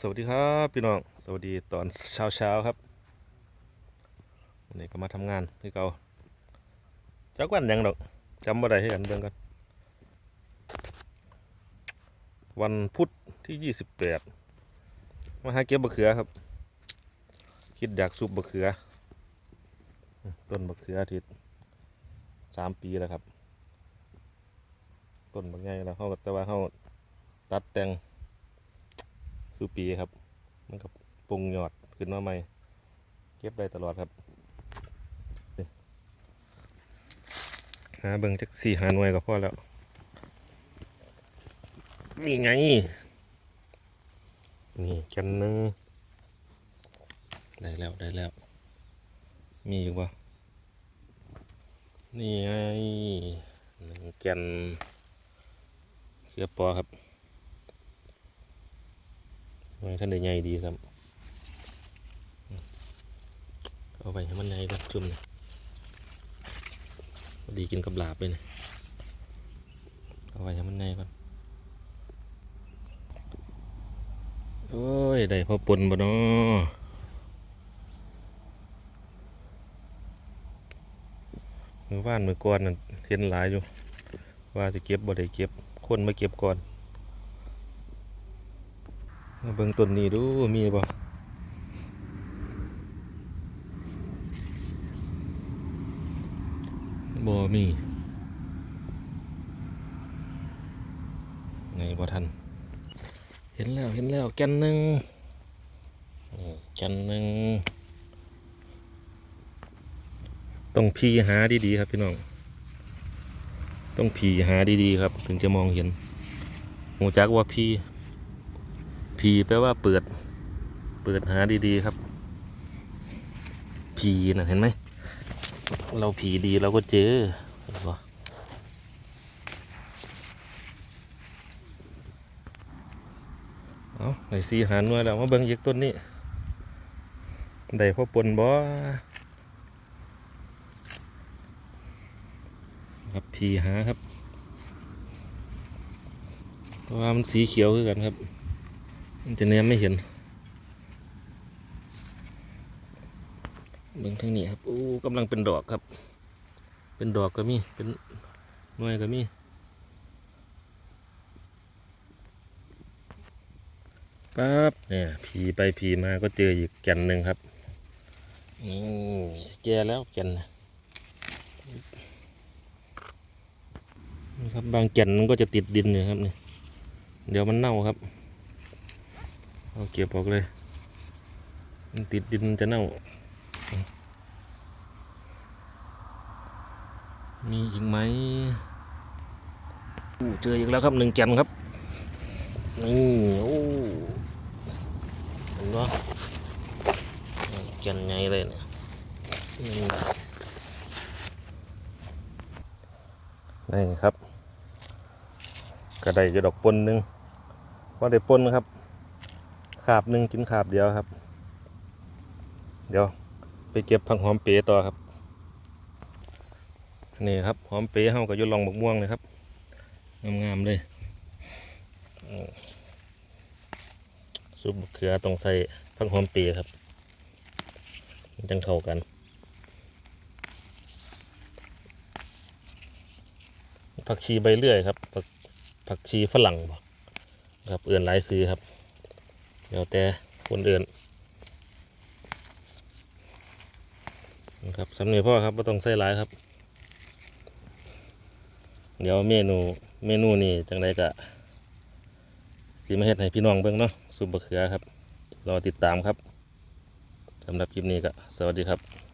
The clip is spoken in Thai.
สวัสดีครับพี่น้องสวัสดีตอนเช้าเช้าครับวันนี้ก็มาทำงานที่เก่าจักวันยังดอกจำบ่ได้ให้กันเบิ่งกัน วันพุธที่ยี่สิบแปดมาหาเก็บมะเขือครับ คิดอยากซุปมะเขือ ต้นมะเขืออาทิตย์สามปีแล้วครับ ต้นบางไงแล้วเขาก็แต่ว่าเขาตัดแต่ง สูปีครับ มันกับปรุงยอดขึ้นมาใหม่ เก็บได้ตลอดครับ หาเบิ่งจักสี่หาหน่วยก็พอแล้ว นี่ไง นี่กันนึงได้แล้วได้แล้ว มีอยู่ปะนี่ไงหนึ่งแกนเรียบปอครับ ไม่ท่านได้ใหญ่ดีครับเอาไปให้มันใหญ่ครับจุ่มนี่พอดีกินกับลาบเลยนี่เอาไปให้มันใหญ่ก่อนโอ้ยได้พอปนบ่เนาะมือว่านมือก่อนน่ะเห็นหลายอยู่ ว่าจะเก็บบ่ได้เก็บคนมาเก็บก่อน มาเบิ่งต้นนี้ดูมีบ่บ่มีไงบ่ทัน เห็นแล้วเห็นแล้วแกนหนึ่งแกนหนึ่งต้องพีหาดีๆครับพี่น้อง ต้องพีหาดีๆครับ ถึงจะมองเห็นหูจักว่าพีีแปลว่าเปิด เปิดหาดีๆครับผีนะเห็นไหม เราผีดีเราก็เจอเนปะเอาไหนสีหาหน่วยแล้วมาเบิ่งอีกต้นนี้ได้พ่อปนบ่ครับผีหาครับเพราะว่ามันสีเขียวคือกันครับ จะเนี้ยไม่เห็นเบิ่งทางนี้ครับอู้กำลังเป็นดอกครับ เป็นดอกก็มีเป็นหน่วยก็มีปั๊บเนี่ยผีไปผีมาก็เจออีกแก่นหนึ่งครับนี่แก่แล้วแก่นนะครับบางแก่นมันก็จะติดดินอยู่ครับนี่เดี๋ยวมันเน่าครับ เอาเก็บออกเลย มันติดดินจะเน่า มีอีกไหมเจออีกแล้วครับหนึ่งแกนครับ นี่โอ้เห็นปะแกนไงเลยเนี่ยนี่ครับกระไดจะดอกปนหนึ่งว่าได้ปนครับ ขาบหนึ่งกินขาบเดียวครับ เดี๋ยวไปเก็บผักหอมเป๋ต่อครับนี่ครับหอมเป๋เฮากับยุลองบกม่วงเลยครับงามๆเลยซุปมะเขือต้องใส่ผักหอมเป๋ครับมันจังเข้ากันผักชีใบเลื่อยครับผักผักชีฝรั่งครับเอื่อนหลายซื้อครับ เดี๋ยวแต่คนอื่นนะครับสำเนียงพ่อครับไม่ต้องใส่หลายครับ เดี๋ยวเมนูเมนูนี่จังไดกะสีมาเฮ็ดให้พี่น้องเบิ่งเนาะซุปบะเขือครับ รอติดตามครับสำหรับคลิปนี้ก็สวัสดีครับ